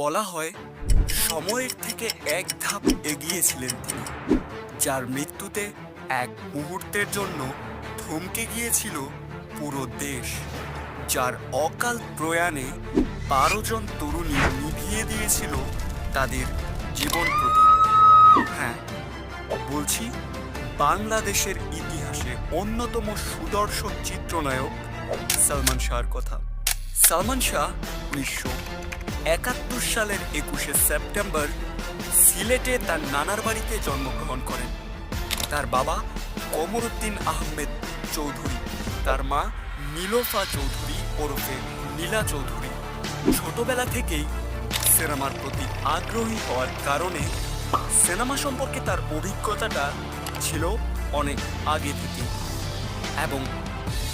বলা হয়, সময়ের থেকে এক ধাপ এগিয়েছিলেন তিনি, যার মৃত্যুতে এক মুহূর্তের জন্য থমকে গিয়েছিল পুরো দেশ, যার অকাল প্রয়াণে বারো জন তরুণী নিভিয়ে দিয়েছিল তাদের জীবন প্রতি। হ্যাঁ বলছি, বাংলাদেশের ইতিহাসে অন্যতম সুদর্শন চিত্রনায়ক সালমান শাহর কথা। সালমান শাহ উনিশশো একাত্তর সালের একুশে সেপ্টেম্বর সিলেটে তার নানার বাড়িতে জন্মগ্রহণ করেন। তার বাবা কমরুদ্দিন আহমেদ চৌধুরী, তার মা নীলোফা চৌধুরী ওরফে নীলা চৌধুরী। ছোটবেলা থেকেই সিনেমার প্রতি আগ্রহী হওয়ার কারণে সিনেমা সম্পর্কে তার অভিজ্ঞতাটা ছিল অনেক আগে থেকে এবং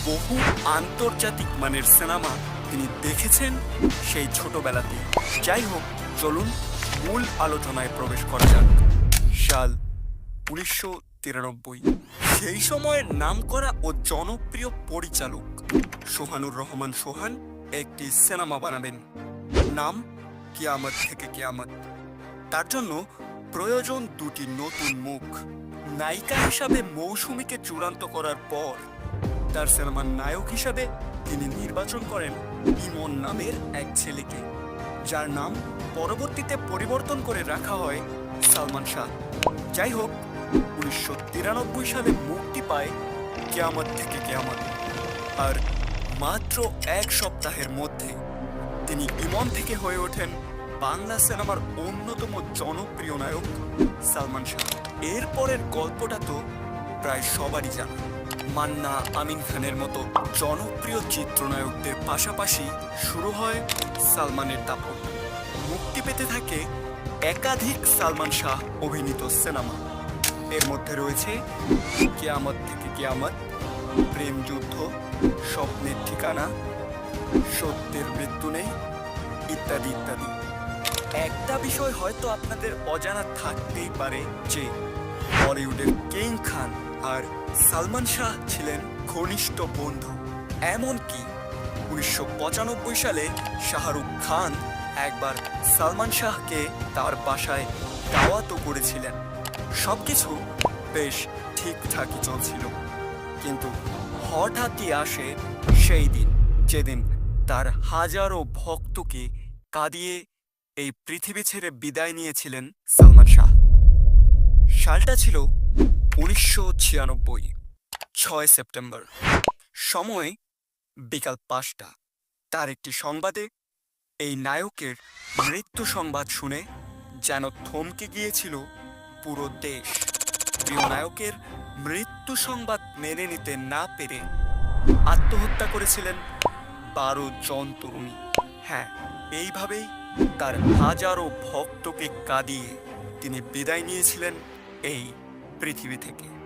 বহু আন্তর্জাতিক মানের সিনেমা তিনি দেখেছেন সেই ছোটবেলাতে। যাই হোক, চলুন মূল আলোচনায় প্রবেশ করা যাক। সাল উনিশশো তিরানব্বই। সেই সময়ের নামকরা ও জনপ্রিয় পরিচালক সোহানুর রহমান সোহান একটি সিনেমা বানাবেন। নাম কিয়ামত থেকে কিয়ামত। তার জন্য প্রয়োজন দুটি নতুন মুখ। নায়িকা হিসাবে মৌসুমীকে চূড়ান্ত করার পর তার সিনেমার নায়ক হিসাবে তিনি নির্বাচন করেন। ইমন নামের এক ছেলেকে, যার নাম পরবর্তীতে পরিবর্তন করে রাখা হয় সালমান শাহ। যাই হোক, উনিশশো তিরানব্বই সালে মুক্তি পায় কেয়ামত থেকে কেয়ামত। আর মাত্র এক সপ্তাহের মধ্যে তিনি ইমন থেকে হয়ে ওঠেন বাংলা সিনেমার অন্যতম জনপ্রিয় নায়ক সালমান শাহ। এরপরের গল্পটা তো প্রায় সবারই জানা। মান্না আমিন খানের মতো জনপ্রিয় চিত্রনায়কদের পাশাপাশি শুরু হয় সালমানের দাপট। মুক্তি পেতে থাকে একাধিক সালমান শাহ অভিনীত সিনেমা। এর মধ্যে রয়েছে কেয়ামত থেকে কেয়ামত, প্রেম যুদ্ধ, স্বপ্নের ঠিকানা, সত্যের মৃত্যু নেই, ইত্যাদি ইত্যাদি। একটা বিষয় হয়তো আপনাদের অজানা থাকতেই পারে যে বলিউডের কিং খান আর সালমান শাহ ছিলেন ঘনিষ্ঠ বন্ধু। এমনকি উনিশশো পঁচানব্বই সালে শাহরুখ খান একবার সালমান শাহকে তার বাসায় দাওয়াতও করেছিলেন। সবকিছু বেশ ঠিকঠাকই চলছিল। কিন্তু হঠাৎই আসে সেই দিন, যেদিন তার হাজারো ভক্তকে কাঁদিয়ে এই পৃথিবী ছেড়ে বিদায় নিয়েছিলেন সালমান শাহ। সালটা ছিল উনিশশো ছিয়ানব্বই, ছয় সেপ্টেম্বর। সময় বিকাল পাঁচটা। তার একটি সংবাদে এই নায়কের মৃত্যু সংবাদ শুনে যেন থমকে গিয়েছিল পুরো দেশ। প্রিয় নায়কের মৃত্যু সংবাদ মেনে নিতে না পেরে আত্মহত্যা করেছিলেন বারো জন তরুণী। হ্যাঁ এইভাবেই তার হাজারো ভক্তকে কাঁদিয়ে তিনি বিদায় নিয়েছিলেন এই পৃথিবী থেকে।